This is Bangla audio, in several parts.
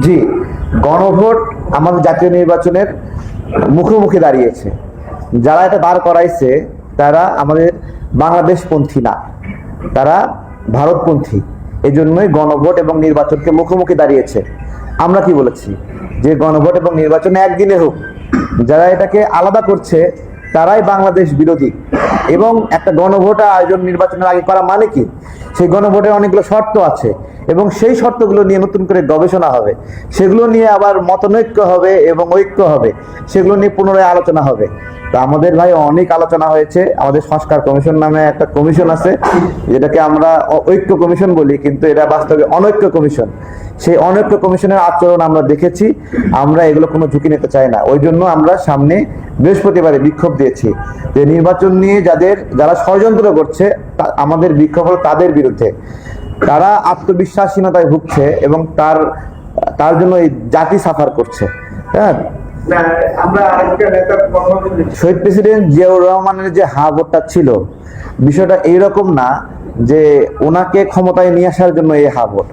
জি, গণভোট আমাদের জাতীয় নির্বাচনের মুখোমুখি দাঁড়িয়েছে। যারা এটা বার করাইছে, তারা আমাদের বাংলাদেশপন্থী না। তারা ভারতপন্থী। এই জন্যই গণভোট এবং নির্বাচনকে মুখোমুখি দাঁড়িয়েছে। আমরা কি বলেছি? যে গণভোট এবং নির্বাচন একদিনে হোক, যারা এটাকে আলাদা করছে তারাই বাংলাদেশ বিরোধী। এবং একটা গণভোট আয়োজন নির্বাচনের আগে করা মানে কি? সেই গণভোটের অনেকগুলো শর্ত আছে এবং সেই শর্তগুলো নিয়ে নতুন করে গবেষণা হবে। সেগুলো নিয়ে আবার মতনৈক্য হবে এবং ঐক্য হবে। সেগুলো নিয়ে পুনরায় আলোচনা হবে। তো আমাদের ভাই অনেক আলোচনা হয়েছে। আমাদের সংস্কার কমিশন নামে একটা কমিশন আছে, যেটাকে আমরা ঐক্য কমিশন বলি, কিন্তু এটা বাস্তবে অনৈক্য কমিশন। সেই অনৈক্য কমিশনের আচরণ আমরা দেখেছি। আমরা এগুলো কোনো ঝুঁকি নিতে চাই না। ওই জন্য আমরা সামনে বৃহস্পতিবারে বিক্ষোভ দিয়েছি। যে নির্বাচন নিয়ে যাদের যারা ষড়যন্ত্র করছে আমাদের বিক্ষোভ হলো তাদের বিরুদ্ধে। তারা আত্মবিশ্বাসহীনতায় ভুগছে এবং তার তার জন্য এই জাতি সাফার করছে। হ্যাঁ? শহীদ প্রেসিডেন্ট জিয়াউর রহমানের যে হা ভোটটা ছিল বিষয়টা এইরকম না যে ওনাকে ক্ষমতায় নিয়ে আসার জন্য এই হা ভোট।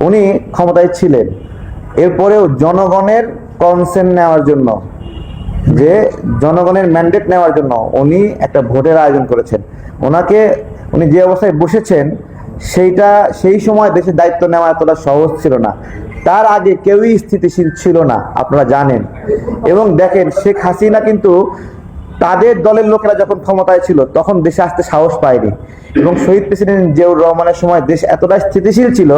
উনি ক্ষমতায় ছিলেন। এরপরেও জনগণের কনসেন্ট নেওয়ার জন্য যে জনগণের ম্যান্ডেট নেওয়ার জন্য উনি একটা ভোটের আয়োজন করেছেন। ওনাকে উনি যে অবস্থায় বসেছেন, সেইটা, সেই সময় দেশের দায়িত্ব নেওয়া এতটা সহজ ছিল না। তার আগে কেউই স্থিতিশীল ছিল না, আপনারা জানেন। এবং দেখেন, শেখ হাসিনা কিন্তু তাদের দলের লোকেরা যখন ক্ষমতায় ছিল, তখন দেশে আসতে সাহস পায়নি। এবং শহীদ প্রেসিডেন্ট জিয়াউর রহমানের সময় দেশ এতটা স্থিতিশীল ছিল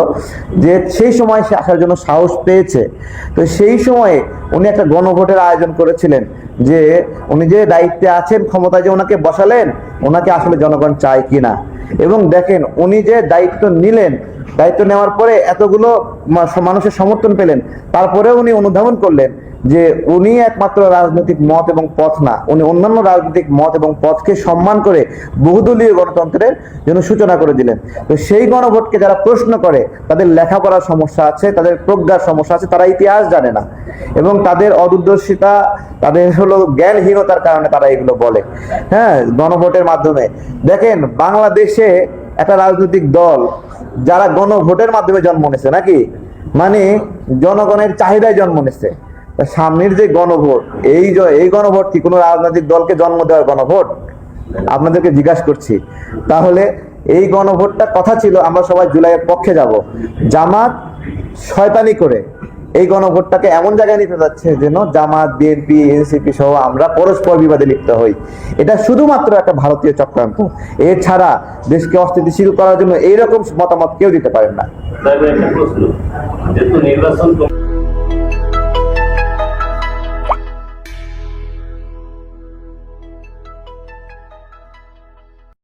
যে সেই সময় সে আসার জন্য সাহস পেয়েছে। তো সেই সময়ে উনি একটা গণভোটের আয়োজন করেছিলেন যে উনি যে দায়িত্বে আছেন, ক্ষমতায় যে ওনাকে বসালেন, ওনাকে আসলে জনগণ চায় কিনা। এবং দেখেন, উনি যে দায়িত্ব নিলেন দায়িত্ব নেওয়ার পরে এতগুলো মানুষের সমর্থন পেলেন। তারপরেও উনি অনুধাবন করলেন যে উনি একমাত্র রাজনৈতিক মত এবং পথ না। উনি অন্যান্য রাজনৈতিক মত এবং পথকে সম্মান করে বহুদলীয় গণতন্ত্রের জন্য সূচনা করে দিলেন। তো সেই গণভোটকে যারা প্রশ্ন করে, তাদের লেখাপড়ার সমস্যা আছে, তাদের প্রজ্ঞার সমস্যা আছে, তারা ইতিহাস জানে না। এবং তাদের অদূরদর্শিতা, তাদের হলো জ্ঞানহীনতার কারণে তারা এগুলো বলে। হ্যাঁ গণভোটের মাধ্যমে। দেখেন, বাংলাদেশে একটা রাজনৈতিক দল যারা গণভোটের মাধ্যমে জন্ম নিছে নাকি? মানে জনগণের চাহিদায় জন্ম নিছে। সামনের যে গণভোট, এই এই গণভোট কি কোনো রাজনৈতিক দলকে জন্ম দেওয়ার গণভোট? আপনাদেরকে জিজ্ঞাসা করছি। তাহলে এই গণভোটটা কথা ছিল, আমরা সবাই জুলাইয়ের পক্ষে যাব। জামাত শয়তানি করে এই গণভোটটাকে এমন জায়গায় নিতে যাচ্ছে যেন জামাত বিএনপি এনসিপি সহ আমরা পরস্পর বিবাদে লিপ্ত হই। এটা শুধুমাত্র একটা ভারতীয় চক্রান্ত। এছাড়া দেশকে অস্থিতিশীল করার জন্য এইরকম মতামত কেউ দিতে পারেন না। যেহেতু নির্বাচন